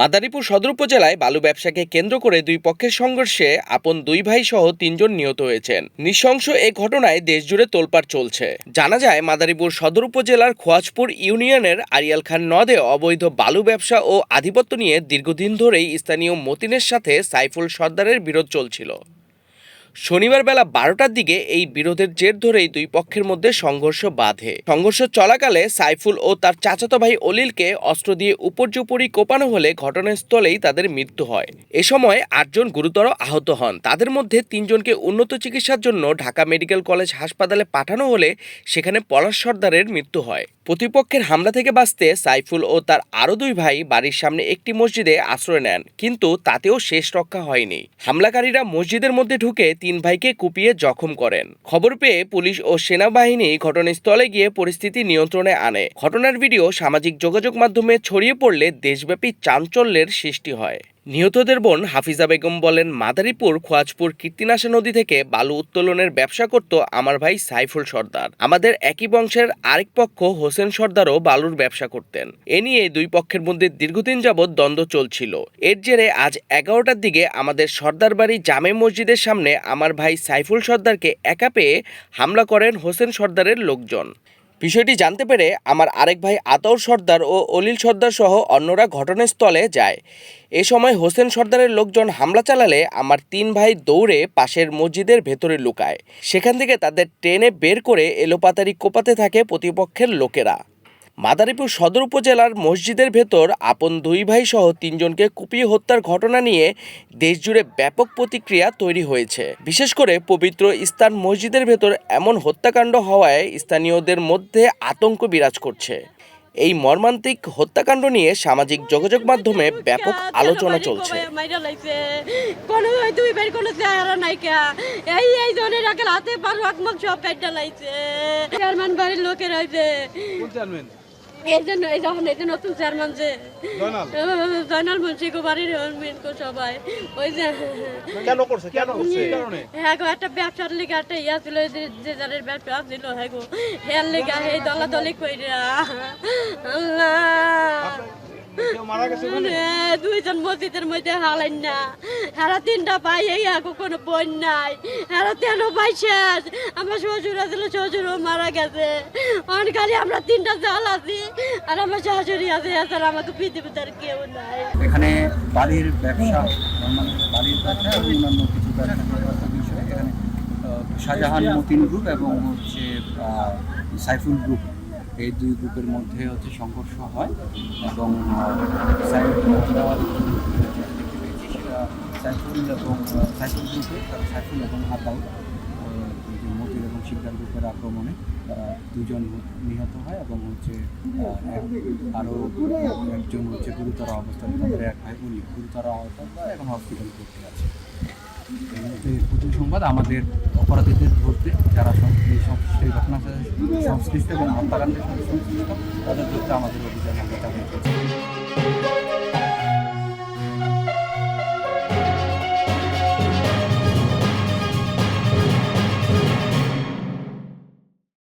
মাদারীপুর সদর উপজেলায় বালু ব্যবসাকে কেন্দ্র করে দুই পক্ষের সংঘর্ষে আপন দুই ভাই সহ তিনজন নিহত হয়েছেন। নৃশংস এ ঘটনায় দেশজুড়ে তোলপাড় চলছে। জানা যায়, মাদারীপুর সদর উপজেলার খোয়াজপুর ইউনিয়নের আরিয়াল খান নদে অবৈধ বালু ব্যবসা ও আধিপত্য নিয়ে দীর্ঘদিন ধরেই স্থানীয় মতিনের সাথে সাইফুল সর্দারের বিরোধ চলছিল। শনিবার বেলা বারোটার দিকে এই বিরোধের জের ধরেই দুই পক্ষের মধ্যে সংঘর্ষ বাধে। সংঘর্ষ চলাকালে সাইফুল ও তার চাচাতো ভাই অলিলকে অস্ত্র দিয়ে উপর্যুপরি কোপানো হলে ঘটনাস্থলেই তাদের মৃত্যু হয়। এ সময় আটজন গুরুতর আহত হন। তাদের মধ্যে তিনজনকে উন্নত চিকিৎসার জন্য ঢাকা মেডিকেল কলেজ হাসপাতালে পাঠানো হলে সেখানে পলাশ সর্দারের মৃত্যু হয়। প্রতিপক্ষের হামলা থেকে বাঁচতে সাইফুল ও তার আরও দুই ভাই বাড়ির সামনে একটি মসজিদে আশ্রয় নেন, কিন্তু তাতেও শেষ রক্ষা হয়নি। হামলাকারীরা মসজিদের মধ্যে ঢুকে তিন ভাইকে কুপিয়ে জখম করেন। খবর পেয়ে পুলিশ ও সেনাবাহিনী ঘটনাস্থলে গিয়ে পরিস্থিতি নিয়ন্ত্রণে আনে। ঘটনার ভিডিও সামাজিক যোগাযোগ মাধ্যমে ছড়িয়ে পড়লে দেশব্যাপী চাঞ্চল্যের সৃষ্টি হয়। নিহতদের বোন হাফিজা বেগম বলেন, মাদারীপুর খোয়াজপুর কীর্তিনাশা নদী থেকে বালু উত্তোলনের ব্যবসা করত আমার ভাই সাইফুল সর্দার। আমাদের একই বংশের আরেক পক্ষ হোসেন সর্দারও বালুর ব্যবসা করতেন। এ নিয়ে দুই পক্ষের মধ্যে দীর্ঘদিন যাবৎ দ্বন্দ্ব চলছিল। এর জেরে আজ এগারোটার দিকে আমাদের সর্দার বাড়ি জামে মসজিদের সামনে আমার ভাই সাইফুল সর্দারকে একা পেয়ে হামলা করেন হোসেন সর্দারের লোকজন। বিষয়টি জানতে পেরে আমার আরেক ভাই আতর সর্দার ও অলিল সর্দার সহ অন্যরা ঘটনাস্থলে যায়। এ সময় হোসেন সর্দারের লোকজন হামলা চালালে আমার তিন ভাই দৌড়ে পাশের মসজিদের ভেতরে লুকায়। সেখান থেকে তাদের ট্রেনে বের করে এলোপাতারি কোপাতে থাকে প্রতিপক্ষের লোকেরা। মাদারীপুর সদর উপজেলার মসজিদের ভেতর আপন দুই ভাই সহ তিনজনকে কুপিয়ে হত্যার ঘটনা নিয়ে দেশজুড়ে ব্যাপক প্রতিক্রিয়া তৈরি হয়েছে। বিশেষ করে পবিত্র ইস্তান মসজিদের ভেতর এমন হত্যাকাণ্ড হওয়ায় স্থানীয়দের মধ্যে আতঙ্ক বিরাজ করছে। এই মর্মান্তিক হত্যাকাণ্ড নিয়ে সামাজিক যোগাযোগ মাধ্যমে ব্যাপক আলোচনা চলছে। হাতে লোকের এই জন্য এই যখন এই যে নতুন চেয়ারম্যান যে জয়নাল। মুন্সি বাড়ির সবাই। ওই যে কেন করছে? কেন করছে? হ্যাঁ গো একটা ব্যবসার লিগে একটা ইয়া ছিল যে যাদের ব্যবসা ছিল হ্যাঁ গো হেয়ার লিগা হে দলা দলি কইরা আল্লাহ। দুইজন মসজিদের মধ্যে হালাইন না। হেরা তিনটা ভাই এই কোনো বোন নাই। হেরা তেন ভাই শেষ। আমার শ্বশুর আছিল শ্বশুরও মারা গেছে। অনেক আমরা তিনটা জাল আছি আর আমার শাশুড়ি আছে এছাড়া আমাকে পৃথিবীতে আর কেউ নাই। এখানে বাড়ির ব্যবসা মানে বাড়ির ব্যবসা অন্যান্য কিছু ব্যবসা এখানে শাহজাহান মতিন গ্রুপ এবং হচ্ছে সাইফুল গ্রুপ এই দুই গ্রুপের মধ্যে হচ্ছে সংঘর্ষ হয় এবং দেখতে পেয়েছি সাইফুল এবং, সাইফুল গ্রুপে সাইফুল এবং আতাউল মতির এবং শিকদার গ্রুপের আক্রমণে দুজন নিহত হয় এবং হচ্ছে আরও একজন হচ্ছে গুরুতর অবস্থায় তাদের এক ভাই গুরুতর অবস্থায় এখন হসপিটালে ভর্তি আছে। এই সংবাদ আমাদের অপরাধীদের ধরতে যারা সং- এই সংশ্লিষ্ট এই ঘটনার সাথে সংশ্লিষ্ট এবং হত্যাকাণ্ডের সাথে সংশ্লিষ্ট, তাদের ধরতে আমাদের অভিযান আমরা চালিয়ে